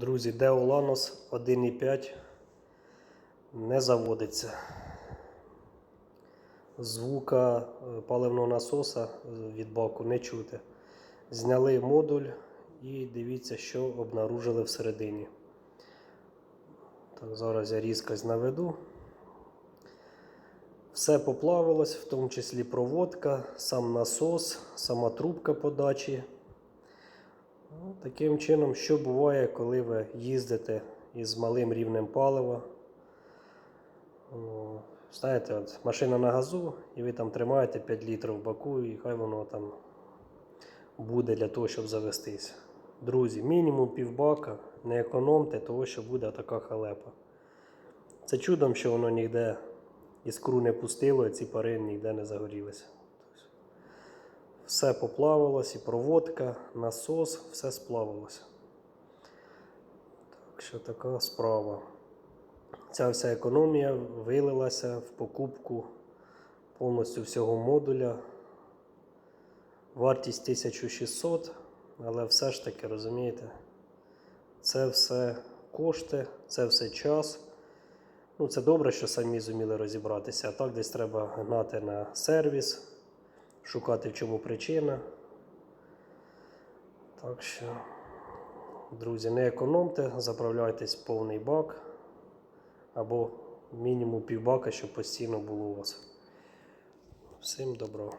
Друзі, Деоланос 1.5 не заводиться. Звука е, паливного насоса е, від баку не чути. Зняли модуль і дивіться, що обнаружили всередині. Так, зараз я різкость наведу. Все поплавилось, в тому числі проводка, сам насос, сама трубка подачі. Таким чином, що буває, коли ви їздите із малим рівнем палива. Знаєте, от машина на газу, і ви там тримаєте 5 літрів в баку, і хай воно там буде для того, щоб завестись. Друзі, мінімум півбака, не економте, того, що буде така халепа. Це чудом, що воно ніде іскру не пустило, і ці пари ніде не загорілися. Все поплавилось, і проводка, насос, все сплавилося. Так що така справа. Ця вся економія вилилася в покупку повністю всього модуля. Вартість 1600, але все ж таки, розумієте, це все кошти, це все час. Ну, це добре, що самі зуміли розібратися, а так десь треба гнати на сервіс, шукати в чому причина. Так що, друзі, не економте, заправляйтесь повний бак або мінімум півбака, щоб постійно було у вас. Всім доброго.